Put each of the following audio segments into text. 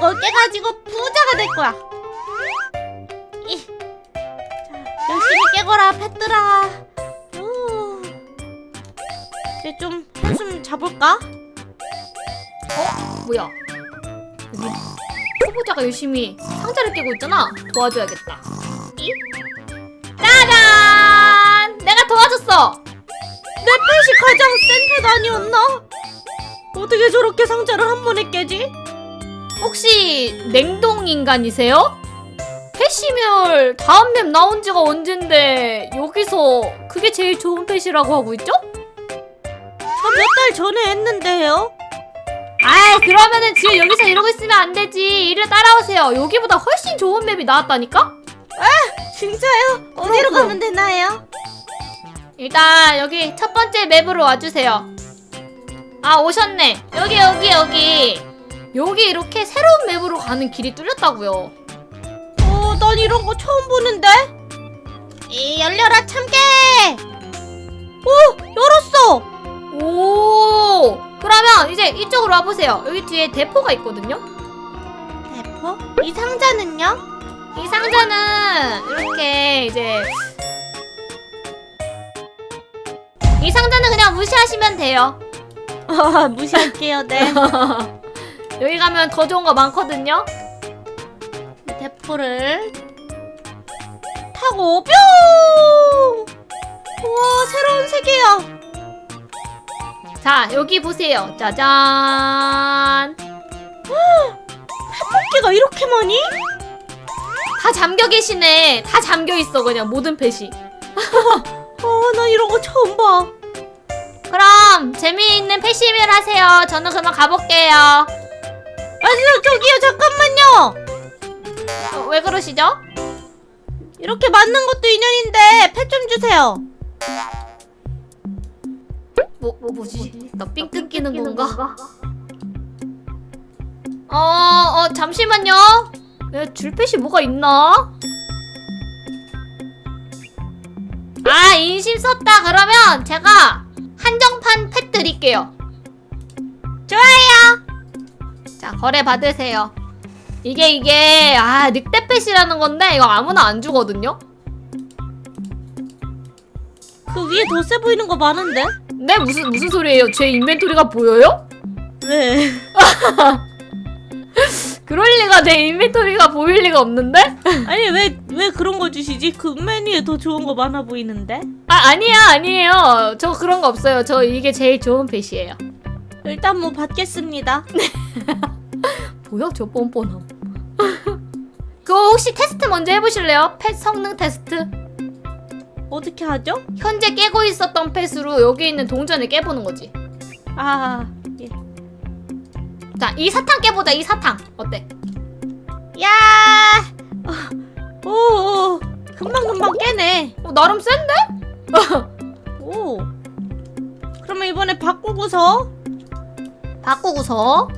이, 이걸 깨가지고 부자가 될 거야. 이, 자, 열심히 깨거라, 펫들아. 우. 이제 좀 한숨 자볼까? 뭐야? 여기 초보자가 열심히 상자를 깨고 있잖아. 도와줘야겠다. 이? 짜잔! 내가 도와줬어. 내 펫이 가장 센 펫 아니었나? 어떻게 저렇게 상자를 한 번에 깨지? 혹시 냉동 인간이세요? 패시멸 다음 맵 나온 지가 언젠데 여기서 그게 제일 좋은 패시라고 하고 있죠? 저 몇 달 전에 했는데요. 아 그러면은 지금 여기서 이러고 있으면 안 되지 이리 따라오세요 여기보다 훨씬 좋은 맵이 나왔다니까? 진짜요? 어디로 그럼. 가면 되나요? 일단 여기 첫 번째 맵으로 와주세요. 아 오셨네. 여기 여기 여기. 여기 이렇게 새로운 맵으로 가는 길이 뚫렸다고요. 어, 난 이런 거 처음 보는데. 이 열려라 참깨. 오, 열었어. 오. 그러면 이제 이쪽으로 와보세요. 여기 뒤에 대포가 있거든요. 대포? 이 상자는요? 이 상자는 이렇게 이제 이 상자는 그냥 무시하시면 돼요. 아, 무시할게요, 네. 여기 가면 더 좋은 거 많거든요. 이 대포를 타고 뿅! 우와, 새로운 세계야. 자 여기 보세요. 짜잔. 토끼가 이렇게 많이? 다 잠겨 계시네. 다 잠겨 있어 그냥 모든 펫이. 어, 나 이런 거 처음 봐. 그럼 재미있는 패시밀 하세요. 저는 그만 가볼게요. 아, 저, 저기요, 잠깐만요. 어, 왜 그러시죠? 이렇게 맞는 것도 인연인데 펫좀 주세요. 뭐, 뭐 뭐지? 나 삥 뜯기는 건가? 어, 어 잠시만요. 내 줄펫이 뭐가 있나? 아 인심 썼다 그러면 제가 한정판 펫 드릴게요. 좋아요. 자 거래 받으세요. 이게 이게 아 늑대펫이라는 건데 이거 아무나 안 주거든요. 그 위에 더세 보이는 거 많은데? 네 무슨 무슨 소리예요? 제 인벤토리가 보여요? 네. 그럴 리가 내 인벤토리가 보일 리가 없는데? 아니 왜 왜 그런 거 주시지? 그 메뉴에 더 좋은 거 많아 보이는데? 아 아니야 아니에요. 저 그런 거 없어요. 저 이게 제일 좋은 펫이에요. 일단 뭐 받겠습니다. 뭐야 저 뻔뻔함. 그거 혹시 테스트 먼저 해보실래요? 펫 성능 테스트. 어떻게 하죠? 현재 깨고 있었던 펫으로 여기 있는 동전을 깨보는 거지. 아, 예. 자, 이 사탕 깨보자. 이 사탕 어때? 야, 어, 오, 오, 금방 금방 깨네. 어, 나름 센데? 오. 그러면 이번에 바꾸고서 바꾸고서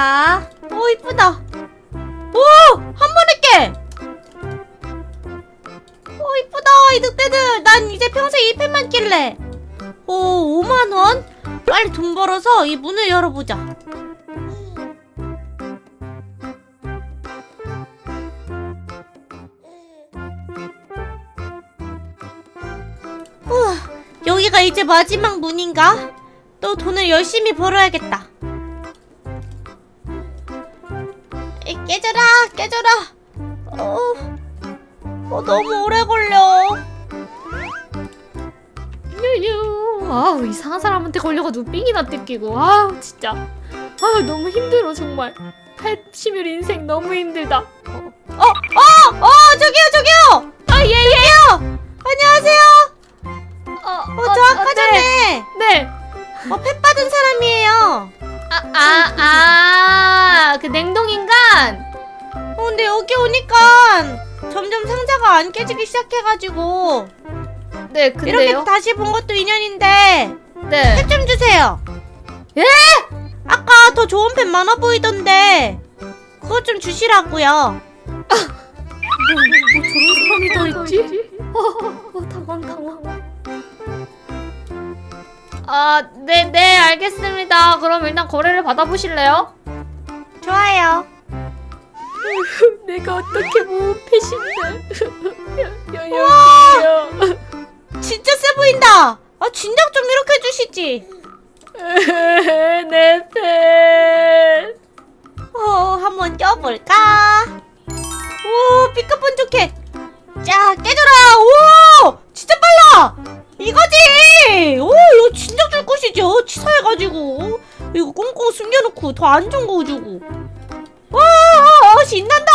자, 오 이쁘다. 오, 한 번에 깨. 오 이쁘다 이 늑대들. 난 이제 평생 이 펜만 낄래. 오, 5만 원? 빨리 돈 벌어서 이 문을 열어보자. 우와, 여기가 이제 마지막 문인가? 또 돈을 열심히 벌어야겠다. 깨져라, 깨져라. 어, 어, 너무 오래 걸려. 유유. 아우 이상한 사람한테 걸려가지고 삥이나 뜯기고. 아우 진짜. 아우 너무 힘들어 정말. 펫 시뮬 인생 너무 힘들다. 어, 어, 어, 여기 오니까 점점 상자가 안 깨지기 시작해가지고 네 근데요. 이렇게 다시 본 것도 인연인데 네. 펫좀 주세요. 예? 아까 더 좋은 펫 많아 보이던데 그거 좀 주시라고요. 뭐 저런 사람이 더 있지? 어, 어, 당황, 당황. 아, 네, 네, 알겠습니다. 그럼 일단 거래를 받아보실래요? 좋아요. 내가 어떻게 뭐 패신데? 여여여. 진짜 세 보인다. 아 진작 좀 이렇게 해주시지. 내 팬. 어 한번 껴볼까? 오 삐까뻔쩍해. 자 깨져라. 오 진짜 빨라. 이거지. 오 이거 진작 줄 것이지. 어, 치사해가지고 이거 꽁꽁 숨겨놓고 더 안 좋은 거 주고. 와 어, 신난다.